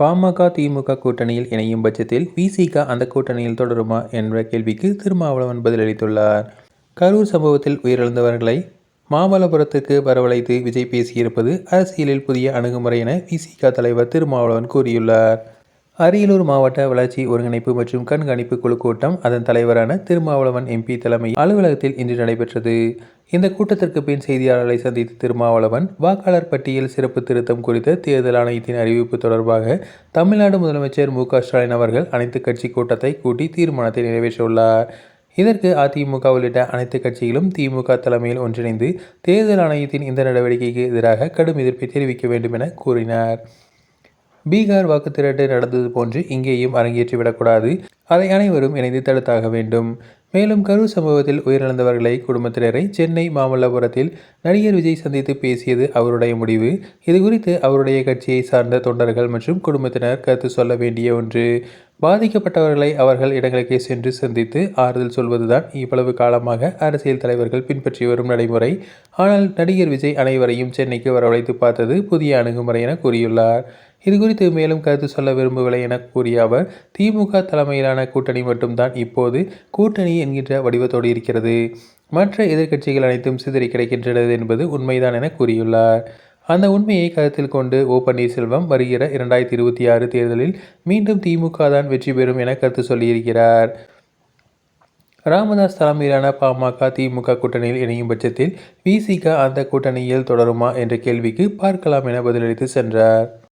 பாமக திமுக கூட்டணியில் இணையும் பட்சத்தில் விசிக அந்த கூட்டணியில் தொடருமா என்ற கேள்விக்கு திருமாவளவன் பதிலளித்துள்ளார். கரூர் சம்பவத்தில் உயிரிழந்தவர்களை மாமல்லபுரத்துக்கு வரவழைத்து விஜய் பேசியிருப்பது அரசியலில் புதிய அணுகுமுறை என விசிக தலைவர் திருமாவளவன் கூறியுள்ளார். அரியலூர் மாவட்ட வளர்ச்சி ஒருங்கிணைப்பு மற்றும் கண்காணிப்பு குழு கூட்டம் அதன் தலைவரான திருமாவளவன் எம்பி தலைமை அலுவலகத்தில் இன்று நடைபெற்றது. இந்த கூட்டத்திற்கு பின் செய்தியாளர்களை சந்தித்த திருமாவளவன் வாக்காளர் பட்டியல் சிறப்பு திருத்தம் குறித்த தேர்தல் ஆணையத்தின் அறிவிப்பு தொடர்பாக தமிழ்நாடு முதலமைச்சர் மு க ஸ்டாலின் அவர்கள் அனைத்து கட்சி கூட்டத்தை கூட்டி தீர்மானத்தை நிறைவேற்றியுள்ளார். இதற்கு அதிமுக உள்ளிட்ட அனைத்து கட்சிகளும் திமுக தலைமையில் ஒன்றிணைந்து தேர்தல் ஆணையத்தின் இந்த நடவடிக்கைக்கு எதிராக கடும் எதிர்ப்பை தெரிவிக்க வேண்டும் என கூறினார். பீகார் வாக்கு வாக்குத்திரட்டு நடந்தது போன்று இங்கேயும் அரங்கேற்றிவிடக்கூடாது. அதை அனைவரும் இணைந்து தடுத்தாக வேண்டும். மேலும் கரூர் சம்பவத்தில் உயிரிழந்தவர்களை குடும்பத்தினரை சென்னை மாமல்லபுரத்தில் நடிகர் விஜய் சந்தித்து பேசியது அவருடைய முடிவு. இது குறித்து அவருடைய கட்சியை சார்ந்த தொண்டர்கள் மற்றும் குடும்பத்தினர் கருத்து சொல்ல வேண்டிய ஒன்று. பாதிக்கப்பட்டவர்களை அவர்கள் இடங்களுக்கே சென்று சந்தித்து ஆறுதல் சொல்வதுதான் இவ்வளவு காலமாக அரசியல் தலைவர்கள் பின்பற்றி வரும் நடைமுறை. ஆனால் நடிகர் விஜய் அனைவரையும் சென்னைக்கு வரவழைத்து பார்த்தது புதிய அணுகுமுறை என கூறியுள்ளார். இது குறித்து மேலும் கருத்து சொல்ல விரும்பவில்லை என கூறிய அவர் திமுக தலைமையிலான கூட்டணி மட்டும்தான் இப்போது கூட்டணி என்கின்ற வடிவத்தோடு இருக்கிறது. மற்ற எதிர்க்கட்சிகள் அனைத்தும் சிதறி கிடைக்கின்றது என்பது உண்மைதான் என கூறியுள்ளார். அந்த உண்மையை கருத்தில் கொண்டு ஓ பன்னீர்செல்வம் வருகிற இரண்டாயிரத்தி இருபத்தி ஆறு தேர்தலில் மீண்டும் திமுக தான் வெற்றி பெறும் என கருத்து சொல்லியிருக்கிறார். ராமதாஸ் தலைமையிலான பாமக திமுக கூட்டணியில் இணையும் பட்சத்தில் விசிக அந்த கூட்டணியில் தொடருமா என்ற கேள்விக்கு பார்க்கலாம் என பதிலளித்து சென்றார்.